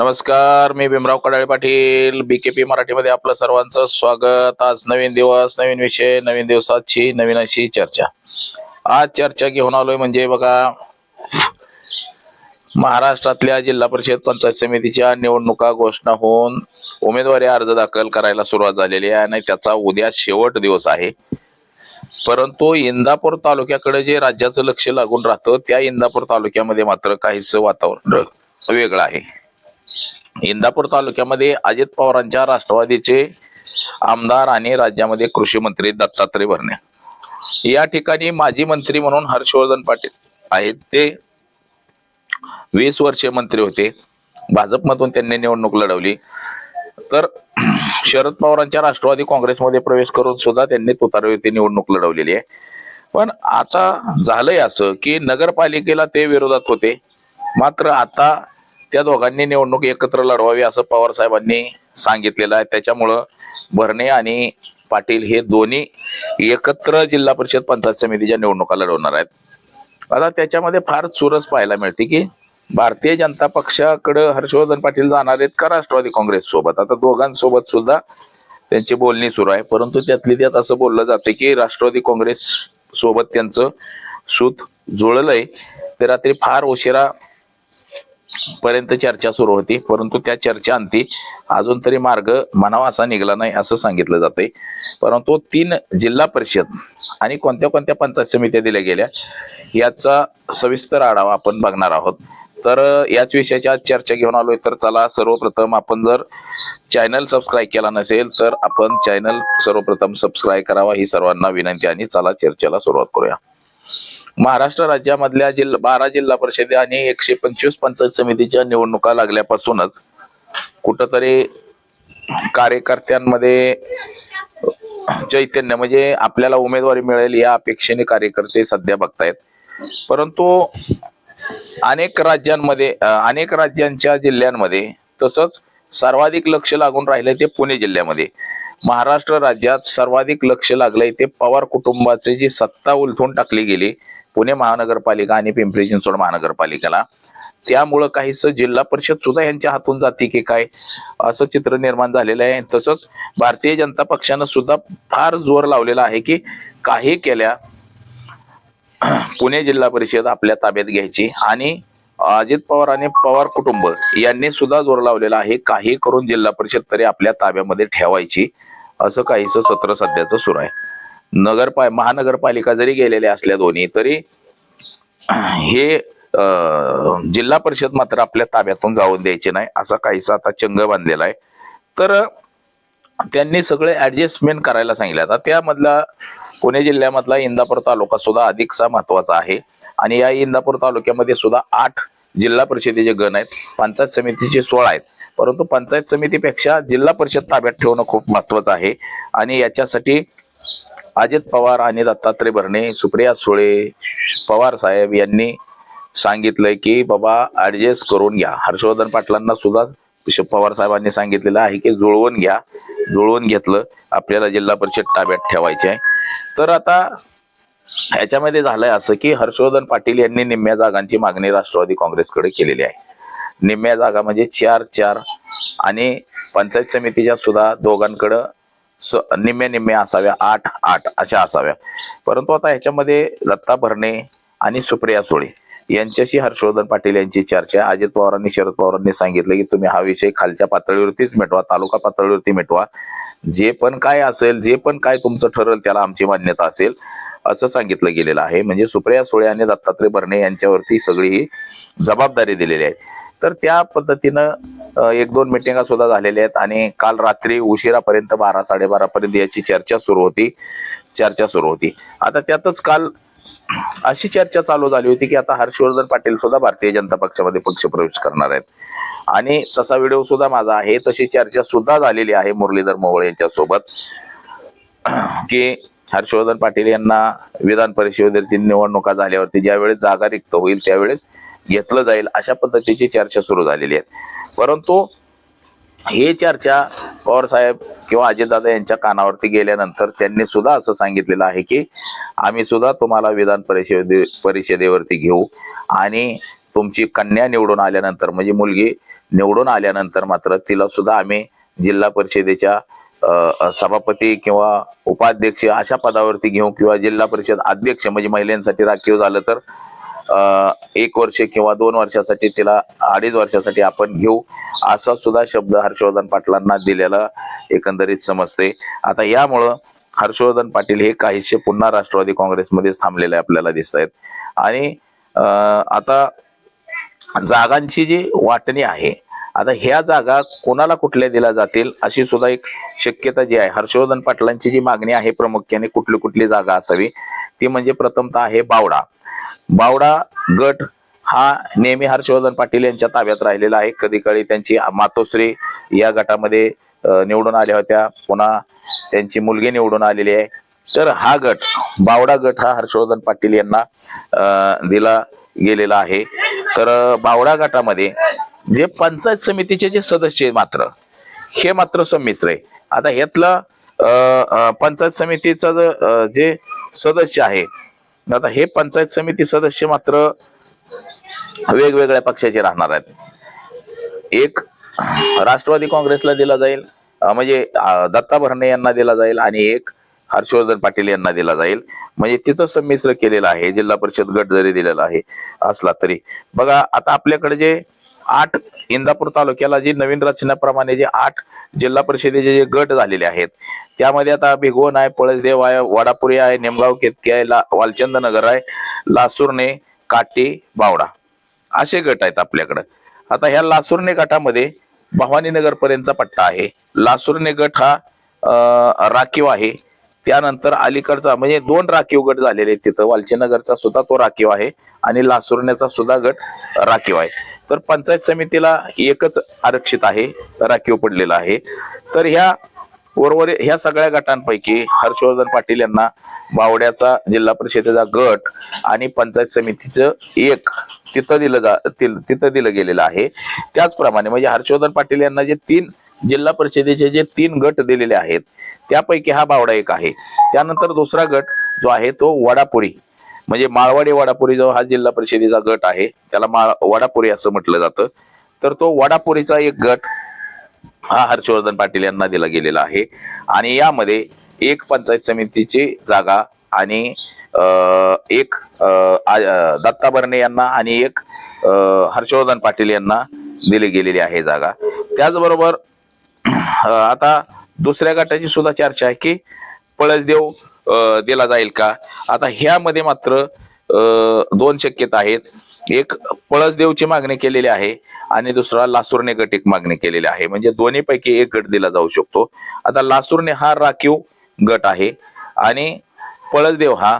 नमस्कार मी भीमराव कडाळे पाटील बीकेपी मराठीमध्ये आपलं सर्वांचं स्वागत. आज नवीन दिवस नवीन विषय नवीन दिवसाची नवीन अशी चर्चा. आज चर्चा घेऊन आलोय म्हणजे बघा महाराष्ट्रातल्या जिल्हा परिषद पंचायत समितीच्या निवडणुका घोषणा होऊन उमेदवारी अर्ज दाखल करायला सुरुवात झालेली आहे आणि त्याचा उद्या शेवट दिवस आहे. परंतु इंदापूर तालुक्याकडे जे राज्याचं लक्ष लागून राहतं त्या इंदापूर तालुक्यामध्ये मात्र काहीच वातावरण वेगळं आहे. इंदापूर तालुक्यामध्ये अजित पवारांच्या राष्ट्रवादीचे आमदार आणि राज्यामध्ये कृषी मंत्री दत्तात्रय भरणे. या ठिकाणी माजी मंत्री म्हणून हर्षवर्धन पाटील आहेत. ते वीस वर्षे मंत्री होते. भाजपमधून त्यांनी निवडणूक लढवली. तर शरद पवारांच्या राष्ट्रवादी काँग्रेसमध्ये प्रवेश करून सुद्धा त्यांनी तुतारवरती निवडणूक लढवलेली आहे. पण आता झालंय असं की नगरपालिकेला ते विरोधात होते. मात्र आता त्या दोघांनी निवडणूक एकत्र लढवावी असं पवार साहेबांनी सांगितलेलं आहे. त्याच्यामुळं भरणे आणि पाटील हे दोन्ही एकत्र जिल्हा परिषद पंचायत समितीच्या निवडणुका लढवणार आहेत. आता त्याच्यामध्ये फार चुरस पाहायला मिळते की भारतीय जनता पक्षाकडं हर्षवर्धन पाटील जाणार आहेत का राष्ट्रवादी काँग्रेस सोबत? आता दोघांसोबत सुद्धा त्यांची बोलणी सुरू आहे. परंतु त्यातली त्यात असं बोललं जाते की राष्ट्रवादी काँग्रेस सोबत त्यांचं सूत जुळलंय. ते रात्री फार उशिरा पर्यंत चर्चा सुरू होती परंतु त्या चर्चा अंती अजून तरी मार्ग म्हणावा असा निघाला नाही असं सांगितलं जातंय. परंतु तीन जिल्हा परिषद आणि कोणत्या कोणत्या पंचायत समित्या दिल्या गेल्या याचा सविस्तर आढावा आपण बघणार आहोत. तर याच विषयाच्या आज चर्चा घेऊन आलोय तर चला सर्वप्रथम आपण जर चॅनल सबस्क्राईब केला नसेल तर आपण चॅनल सर्वप्रथम सबस्क्राईब करावा ही सर्वांना विनंती आणि चला चर्चेला सुरुवात करूया. महाराष्ट्र राज्यामधल्या जिल्हा बारा जिल्हा परिषदे आणि एकशे पंचवीस पंचायत समितीच्या निवडणुका लागल्यापासूनच कुठंतरी कार्यकर्त्यांमध्ये चैतन्य म्हणजे आपल्याला उमेदवारी मिळेल या अपेक्षेने कार्यकर्ते सध्या बघतायत. परंतु अनेक राज्यांमध्ये अनेक राज्यांच्या जिल्ह्यांमध्ये तसंच सर्वाधिक लक्ष लागून राहिले ते पुणे जिल्ह्यामध्ये. महाराष्ट्र राज्यात सर्वाधिक लक्ष लागलंय ते पवार कुटुंबाचे जी सत्ता उलथून टाकली गेली पुणे महानगरपालिका आणि पिंपरी चिंचवड महानगरपालिकेला. त्यामुळं काहीच जिल्हा परिषद सुद्धा यांच्या हातून जाते की काय असं चित्र निर्माण झालेलं आहे. तसंच भारतीय जनता पक्षानं सुद्धा फार जोर लावलेला आहे की काही केल्या पुणे जिल्हा परिषद आपल्या ताब्यात घ्यायची. आणि अजित पवार आणि पवार कुटुंब यांनी सुद्धा जोर लावलेला आहे काही करून जिल्हा परिषद तरी आपल्या ताब्यामध्ये ठेवायची असं काहीच सत्र सध्याचं सुरू आहे. नगरपा महानगरपालिका जरी गेलेल्या असल्या दोन्ही तरी हे जिल्हा परिषद मात्र आपल्या ताब्यातून जाऊन द्यायचे नाही असा काहीसा आता चंग बांधलेला आहे. तर त्यांनी सगळे ऍडजस्टमेंट करायला सांगितले. आता त्यामधला पुणे जिल्ह्यामधला इंदापूर तालुका सुद्धा अधिकसा महत्त्वाचा आहे. आणि या इंदापूर तालुक्यामध्ये सुद्धा आठ जिल्हा परिषदेचे गण आहेत. पंचायत समितीचे सोळा आहेत. परंतु पंचायत समितीपेक्षा जिल्हा परिषद ताब्यात ठेवणं खूप महत्वाचं आहे. आणि याच्यासाठी अजित पवार आणि दत्तात्रय भरणे सुप्रिया सुळे पवार साहेब यांनी सांगितलंय की बाबा ऍडजस्ट करून घ्या. हर्षवर्धन पाटलांना सुद्धा पवार साहेबांनी सांगितलेलं आहे की जुळवून घ्या. जुळवून घेतलं. आपल्याला जिल्हा परिषद ताब्यात ठेवायचे आहे. तर आता ह्याच्यामध्ये झालंय असं की हर्षवर्धन पाटील यांनी निम्म्या जागांची मागणी राष्ट्रवादी काँग्रेसकडे केलेली आहे. निम्म्या जागा म्हणजे चार चार आणि पंचायत समितीच्या सुद्धा दोघांकडं स निम्म्या निम्म्या असाव्या आठ आठ अशा असाव्या. परंतु आता ह्याच्यामध्ये लत्ता भरणे आणि सुप्रिया सुळे यांच्याशी हर्षवर्धन पाटील यांची चर्चा. अजित पवारांनी शरद पवारांनी सांगितलं की तुम्ही हा विषय खालच्या पातळीवरतीच मिटवा तालुका पातळीवरती मिटवा. जे पण काय असेल जे पण काय तुमचं ठरेल त्याला आमची मान्यता असेल. असं सांगितलं गेलेलं आहे. म्हणजे सुप्रिया सुळे आणि दत्तात्रय भरणे यांच्यावरती सगळी ही जबाबदारी दिलेली आहे. तर त्या पद्धतीनं एक दोन मिटिंगा सुद्धा झालेल्या आहेत आणि काल रात्री उशिरापर्यंत बारा साडेबारा पर्यंत याची चर्चा सुरू होती. चर्चा सुरू होती. आता त्यातच काल अशी चर्चा चालू झाली होती की आता हर्षवर्धन पाटील सुद्धा भारतीय जनता पक्षामध्ये पक्षप्रवेश करणार आहेत. आणि तसा व्हिडिओ सुद्धा माझा आहे. तशी चर्चा सुद्धा झालेली आहे मुरलीधर मोहोळ यांच्या सोबत की हर्षवर्धन पाटील यांना विधान परिषदेची निवडणुका झाल्यावरती ज्यावेळेस जागा रिक्त होईल त्यावेळेस घेतलं जाईल अशा पद्धतीची चर्चा सुरू झालेली आहे. परंतु ही चर्चा पवार साहेब किंवा अजितदादा यांच्या कानावरती गेल्यानंतर त्यांनी सुद्धा असं सांगितलेलं आहे की आम्ही सुद्धा तुम्हाला विधान परिषदे परिषदेवरती घेऊ आणि तुमची कन्या निवडून आल्यानंतर म्हणजे मुलगी निवडून आल्यानंतर मात्र तिला सुद्धा आम्ही जिल्हा परिषदेच्या सभापती किंवा उपाध्यक्ष अशा पदावरती घेऊ किंवा जिल्हा परिषद अध्यक्ष म्हणजे महिलांसाठी राखीव झालं तर एक वर्ष किंवा दोन वर्षासाठी तिला अडीच वर्षासाठी आपण घेऊ असा सुद्धा शब्द हर्षवर्धन पाटलांना दिलेला एकंदरीत समजते. आता यामुळं हर्षवर्धन पाटील हे काहीसे पुन्हा राष्ट्रवादी काँग्रेसमध्येच थांबलेले आपल्याला दिसत आहेत आणि आता जागांची जी वाटणी आहे आता ह्या जागा कोणाला कुठल्या दिल्या जातील अशी सुद्धा एक शक्यता जी आहे. हर्षवर्धन पाटलांची जी मागणी आहे प्रामुख्याने कुठली कुठली जागा असावी ती म्हणजे प्रथमतः आहे बावडा. बावडा गट हा नेहमी हर्षवर्धन पाटील यांच्या ताब्यात राहिलेला आहे. कधी काळी त्यांची मातोश्री या गटामध्ये निवडून आल्या होत्या. पुन्हा त्यांची मुलगी निवडून आलेली आहे. तर हा गट बावडा गट हा हर्षवर्धन पाटील यांना दिला गेलेला आहे. तर बावडा गटामध्ये जे पंचायत समितीचे जे सदस्य मात्र हे मात्र संमिश्र आहे. आता ह्यातलं पंचायत समितीचं जे सदस्य आहे आता हे पंचायत समिती सदस्य मात्र वेगवेगळ्या पक्षाचे राहणार आहेत. एक राष्ट्रवादी काँग्रेसला दिला जाईल म्हणजे दत्ता भरणे यांना दिला जाईल आणि एक हर्षवर्धन पाटील यांना दिला जाईल. म्हणजे तिथं संमिश्र केलेलं आहे जिल्हा परिषद गट जरी दिलेला आहे असला तरी. बघा आता आपल्याकडे जे आठ इंदापूर तालुक्याला जी नवीन रचनेप्रमाणे जे आठ जिल्हा परिषदेचे जे गट झालेले आहेत त्यामध्ये आता भिगवण आहे पळसदेव आहे वडापुरी आहे नेमगाव केतकी आहे ला वालचंद नगर आहे लासूरने काटी बावडा असे गट आहेत आपल्याकडे. आता ह्या लासूरने गटामध्ये भवानीनगर पर्यंतचा पट्टा आहे. लासूरने गट हा राखीव आहे. त्यानंतर अलीकडचा म्हणजे दोन राखीव गट झालेले आहेत तिथं. वालचीनगरचा सुद्धा तो राखीव आहे आणि लासुरण्याचा सुद्धा गट राखीव आहे. तर पंचायत समितीला एकच आरक्षित आहे राखीव पडलेला आहे. तर ह्या उर्वरित ह्या सगळ्या गटांपैकी हर्षवर्धन पाटील यांना बावड्याचा जिल्हा परिषदेचा गट आणि पंचायत समितीचं एक तिथं दिलं जा तिल- तिथं दिलं गेलेलं आहे. त्याचप्रमाणे म्हणजे हर्षवर्धन पाटील यांना जे तीन जिल्हा परिषदेचे जे तीन गट दिलेले आहेत त्यापैकी हा बावडा एक आहे. त्यानंतर दुसरा गट जो आहे तो वडापुरी. म्हणजे माळवाडी वडापुरी जो हा जिल्हा परिषदेचा गट आहे त्याला माळ वडापुरी असं म्हटलं जातं. तर तो वडापुरीचा एक गट हा हर्षवर्धन पाटील यांना दिला गेलेला आहे. आणि यामध्ये एक पंचायत समितीची जागा आणि एक दत्ता बर्णे यांना आणि एक हर्षवर्धन पाटील यांना दिली गेलेली आहे जागा. त्याचबरोबर आता दुसऱ्या गटाची सुद्धा चर्चा आहे की पळसदेव दिला जाईल का? आता ह्यामध्ये मात्र दोन शक्यता आहेत. एक पळसदेवची मागणी केलेली आहे आणि दुसरा लासूरने गट एक मागणी केलेली आहे. म्हणजे दोन्ही पैकी एक गट दिला जाऊ शकतो. आता लासूरने हा राखीव गट आहे आणि पळसदेव हा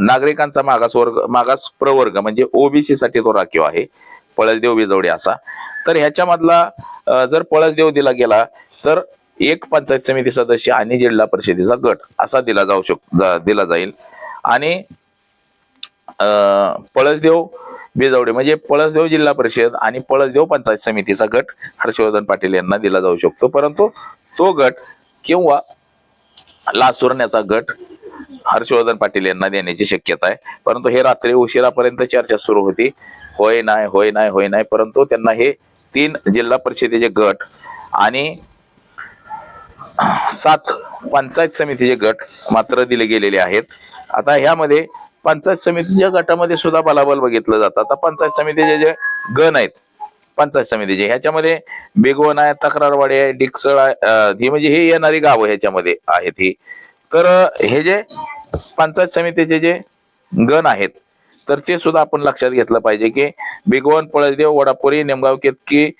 नागरिकांचा मागास वर्ग मागास प्रवर्ग म्हणजे ओबीसी साठी तो राखीव आहे. पळसदेव विजवडे असा. तर ह्याच्यामधला जर पळसदेव दिला गेला तर एक पंचायत समिती सदस्य आणि जिल्हा परिषदेचा गट असा दिला जाऊ शक दिला जाईल. आणि पळसदेव बेजावडे म्हणजे पळसदेव जिल्हा परिषद आणि पळसदेव पंचायत समितीचा गट हर्षवर्धन पाटील यांना दिला जाऊ शकतो. परंतु तो गट किंवा लासुरण्याचा गट हर्षवर्धन पाटील यांना देण्याची शक्यता आहे. परंतु हे रात्री उशिरापर्यंत चर्चा सुरू होती. होय नाही होय नाही होय नाही. परंतु त्यांना हे तीन जिल्हा परिषदेचे गट आणि सात पंचायत समितीचे गट मात्र दिले गेलेले आहेत. आता ह्यामध्ये पंचायत समितीच्या गटामध्ये सुद्धा बलाबल बघितलं जातं. आता पंचायत समितीचे जे गण आहेत पंचायत समितीचे ह्याच्यामध्ये बेगवन आहे तक्रारवाडी आहे डिकसळ आहे ही म्हणजे हे येणारी गावं ह्याच्यामध्ये आहेत ही. तर हे जे पंचायत समितीचे जे गण आहेत तर ते सुद्धा आपण लक्षात घेतलं पाहिजे की बिगवन पळसदेव वडापुरी नेमगाव केतकी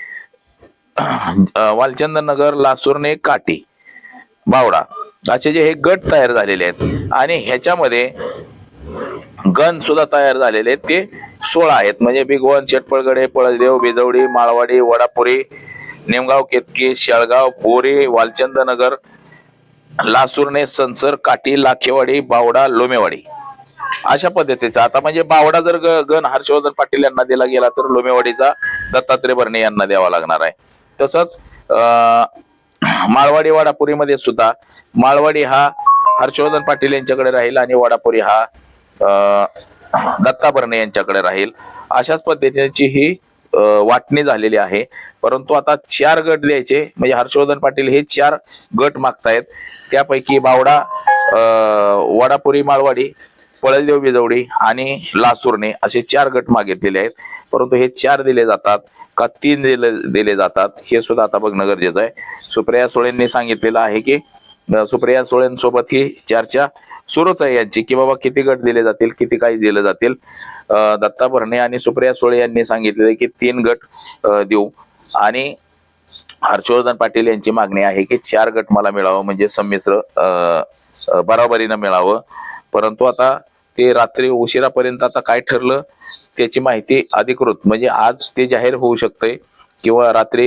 वालचंद नगर लासूरने काटी बावडा असे जे हे गट तयार झालेले आहेत. आणि ह्याच्यामध्ये गण सुद्धा तयार झालेले आहेत. ते सोळा आहेत. म्हणजे भिगवन चटपळगडे पळसदेव बेजवडी माळवाडी वडापुरी नेमगाव केतकी शेळगाव बोरी वालचंदनगर लासुरणे लासूरने संसर काटी लाखेवाडी बावडा लोमेवाडी. अशा पद्धतीचा. आता म्हणजे बावडा जर ग- गण हर्षवर्धन पाटील यांना दिला गेला तर लोमेवाडीचा दत्तात्रय भरणे यांना द्यावा लागणार आहे. तसंच माळवाडी वाडापुरीमध्ये सुद्धा माळवाडी हा हर्षवर्धन पाटील यांच्याकडे राहील आणि वाडापुरी हा दत्ता भरणे यांच्याकडे राहील. अशाच पद्धतीची ही वाटणी झालेली आहे. परंतु आता चार गट द्यायचे म्हणजे हर्षवर्धन पाटील हे चार गट मागतायत. त्यापैकी बावडा वाडापुरी वडापुरी माळवाडी पळलदेव बिजवडी आणि लासुर्णे असे चार गट मागितलेले आहेत. परंतु हे चार दिले जातात. का तीन दिले दिले जातात. हे सुद्धा आता बघणं गरजेचं आहे. सुप्रिया सुळेंनी सांगितलेलं आहे की सुप्रिया सुळेंसोबत ही चर्चा सुरूच आहे यांची की बाबा किती गट दिले जातील किती काही दिले जातील. दत्ता भरणे आणि सुप्रिया सुळे यांनी सांगितलेले की तीन गट देऊ. आणि हर्षवर्धन पाटील यांची मागणी आहे की चार गट मला मिळावं म्हणजे संमिश्र बराबरीनं मिळावं. परंतु आता ते रात्री उशिरापर्यंत आता काय ठरलं त्याची माहिती अधिकृत म्हणजे आज ते जाहीर होऊ शकते किंवा रात्री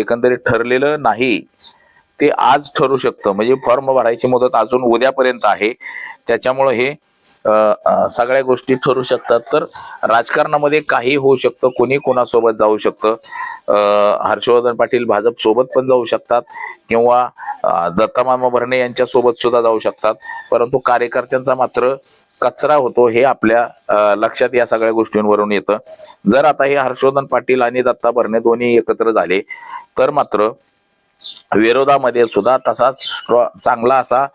एकंदरीत ठरलेलं नाही ते आज ठरू शकतं. म्हणजे फॉर्म भरायची मुदत अजून उद्यापर्यंत आहे. त्याच्यामुळं हे सगळ्या गोष्टी ठरू शकतात. तर राजकारणामध्ये काही होऊ शकतं कोणी कोणासोबत जाऊ शकतं. हर्षवर्धन पाटील भाजप सोबत पण जाऊ शकतात किंवा दत्तामामा भरणे यांच्यासोबत सुद्धा जाऊ शकतात. परंतु कार्यकर्त्यांचा मात्र कचरा होतो हे आपल्या लक्षात या सगळ्या गोष्टींवरून येतं. जर आता हे हर्षवर्धन पाटील आणि दत्ता भरणे दोन्ही एकत्र झाले तर मात्र विरोधामध्ये सुद्धा तसाच स्ट्रॉ चांगला असा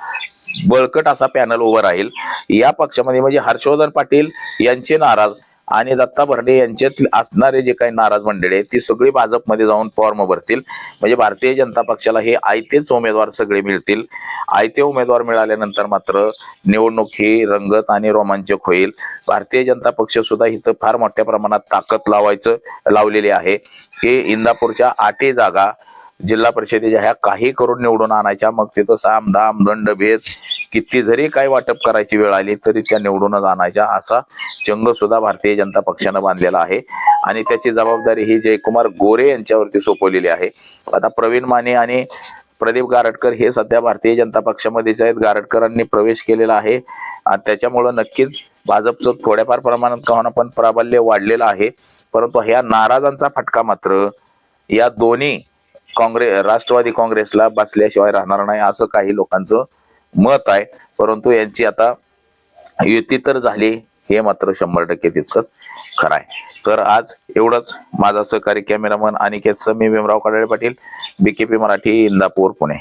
बळकट असा पॅनल उभं राहील. या पक्षामध्ये म्हणजे हर्षवर्धन पाटील यांचे नाराज. आणि दत्ता भरडे यांच्यात असणारे जे काही नाराज मंडळी आहेत ती सगळी भाजपमध्ये जाऊन फॉर्म भरतील. म्हणजे भारतीय जनता पक्षाला हे आयतेच उमेदवार सगळे मिळतील. आयते उमेदवार मिळाल्यानंतर मात्र निवडणूक ही रंगत आणि रोमांचक होईल. भारतीय जनता पक्ष सुद्धा इथं फार मोठ्या प्रमाणात ताकद लावायचं लावलेली आहे. की इंदापूरच्या आठही जागा जिल्हा परिषदेच्या ह्या काही करून निवडून आणायच्या मग तिथं साम दाम दंड भेद किती जरी काही वाटप करायची वेळ आली तरी त्या निवडूनच आणायच्या असा चंग सुद्धा भारतीय जनता पक्षानं बांधलेला आहे. आणि त्याची जबाबदारी ही जयकुमार गोरे यांच्यावरती सोपवलेली आहे. आता प्रवीण माने आणि प्रदीप गारटकर हे सध्या भारतीय जनता पक्षामध्येच आहेत. गारटकरांनी प्रवेश केलेला आहे. आणि त्याच्यामुळं नक्कीच भाजपचं थोड्याफार प्रमाणात का पण प्राबल्य वाढलेलं आहे. परंतु ह्या नाराजांचा फटका मात्र या दोन्ही काँग्रेस राष्ट्रवादी काँग्रेसला बसल्याशिवाय राहणार नाही असं काही लोकांचं मत आहे. परंतु यांची आता युती तर झाली हे मात्र शंभर टक्के तितकंच खरं आहे. तर आज एवढंच. माझा सहकारी कॅमेरामन अनिकेत समी भीमराव कडाळे पाटील बीकेपी मराठी इंदापूर पुणे.